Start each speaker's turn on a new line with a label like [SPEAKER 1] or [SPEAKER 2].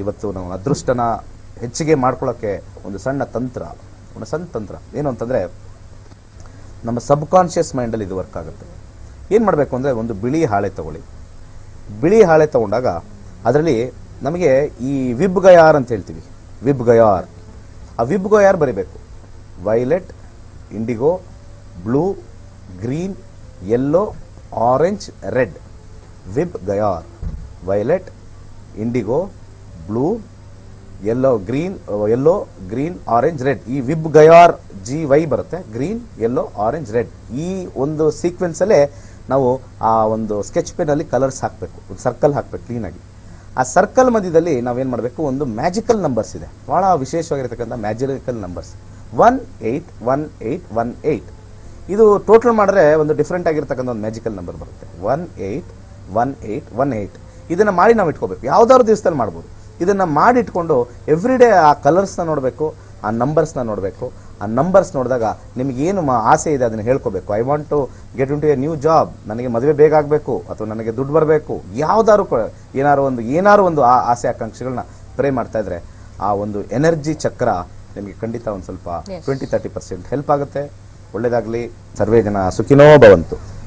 [SPEAKER 1] ಇವತ್ತು ನಾವು ಅದೃಷ್ಟನ ಹೆಚ್ಚಿಗೆ ಮಾಡ್ಕೊಳ್ಳೋಕ್ಕೆ ಒಂದು ಸಣ್ಣ ತಂತ್ರ, ಒಂದು ಸಣ್ಣ ತಂತ್ರ. ಏನು ಅಂತಂದರೆ, ನಮ್ಮ ಸಬ್ ಕಾನ್ಷಿಯಸ್ ಮೈಂಡಲ್ಲಿ ಇದು ವರ್ಕ್ ಆಗುತ್ತೆ. ಏನು ಮಾಡಬೇಕು ಅಂದರೆ ಒಂದು ಬಿಳಿ ಹಾಳೆ ತಗೊಳ್ಳಿ. ಬಿಳಿ ಹಾಳೆ ತಗೊಂಡಾಗ ಅದರಲ್ಲಿ ನಮಗೆ ಈ ವಿಬ್ ಗಯಾರ್ ಅಂತ ಹೇಳ್ತೀವಿ. ವಿಬ್ ಗಯಾರ್. ಆ ವಿಬ್ ಗಯಾರ್ ಬರಿಬೇಕು. Violet, indigo, blue, green yellow orange, red. VIBGYOR. Violet, indigo blue yellow green yellow green orange red ಈ ವಿಬ್ ಗಯಾರ್ ಜಿ ವೈ ಬರುತ್ತೆ. ಗ್ರೀನ್ ಎಲ್ಲೋ ಆರೆಂಜ್ ರೆಡ್ ಈ ಒಂದು ಸೀಕ್ವೆನ್ಸಲ್ಲೇ ನಾವು ಆ ಒಂದು ಸ್ಕೆಚ್ ಪೆನಲ್ಲಿ ಕಲರ್ಸ್ ಹಾಕಬೇಕು. ಒಂದು ಸರ್ಕಲ್ ಹಾಕಬೇಕು ಕ್ಲೀನಾಗಿ ಆ ಸರ್ಕಲ್ ಮಧ್ಯದಲ್ಲಿ ನಾವೇನು ಮಾಡಬೇಕು? ಒಂದು ಮ್ಯಾಜಿಕಲ್ ನಂಬರ್ಸ್ ಇದೆ. ಭಾಳ ವಿಶೇಷವಾಗಿರ್ತಕ್ಕಂಥ magical numbers one eight one eight one eight ಇದು ಟೋಟಲ್ ಮಾಡಿದ್ರೆ ಒಂದು ಡಿಫ್ರೆಂಟ್ ಆಗಿರ್ತಕ್ಕಂಥ ಒಂದು ಮ್ಯಾಜಿಕಲ್ ನಂಬರ್ ಬರುತ್ತೆ. One eight one eight one eight ಇದನ್ನು ಮಾಡಿ ನಾವು ಇಟ್ಕೋಬೇಕು. ಯಾವ್ದಾದ್ರು ದಿವಸದಲ್ಲಿ ಮಾಡ್ಬೋದು. ಇದನ್ನು ಮಾಡಿಟ್ಕೊಂಡು ಎವ್ರಿ ಡೇ ಆ ಕಲರ್ಸ್ನ ನೋಡಬೇಕು ಆ ನಂಬರ್ಸ್ನ ನೋಡಬೇಕು. ಆ ನಂಬರ್ಸ್ ನೋಡಿದಾಗ ನಿಮಗೇನು ಏನು ಮಾ- ಆಸೆ ಇದೆ ಅದನ್ನು ಹೇಳ್ಕೋಬೇಕು. I want to get into a new job ನನಗೆ ಮದುವೆ ಬೇಗ ಆಗಬೇಕು ಅಥವಾ ನನಗೆ ದುಡ್ಡು ಬರಬೇಕು. ಯಾವುದಾದ್ರು ಏನಾದ್ರು ಒಂದು ಏನಾದ್ರು ಒಂದು ಆ ಆಸೆ ಆಕಾಂಕ್ಷೆಗಳನ್ನ ಪ್ರೇ ಮಾಡ್ತಾ ಇದ್ರೆ ಆ ಒಂದು ಎನರ್ಜಿ ಚಕ್ರ ನಿಮಗೆ ಖಂಡಿತ ಒಂದು ಸ್ವಲ್ಪ. ಟ್ವೆಂಟಿ ತರ್ಟಿ ಪರ್ಸೆಂಟ್ ಹೆಲ್ಪ್ ಆಗುತ್ತೆ. ಒಳ್ಳೇದಾಗಲಿ. ಸರ್ವೇ ಜನ ಸುಖಿನೋ ಭವಂತು.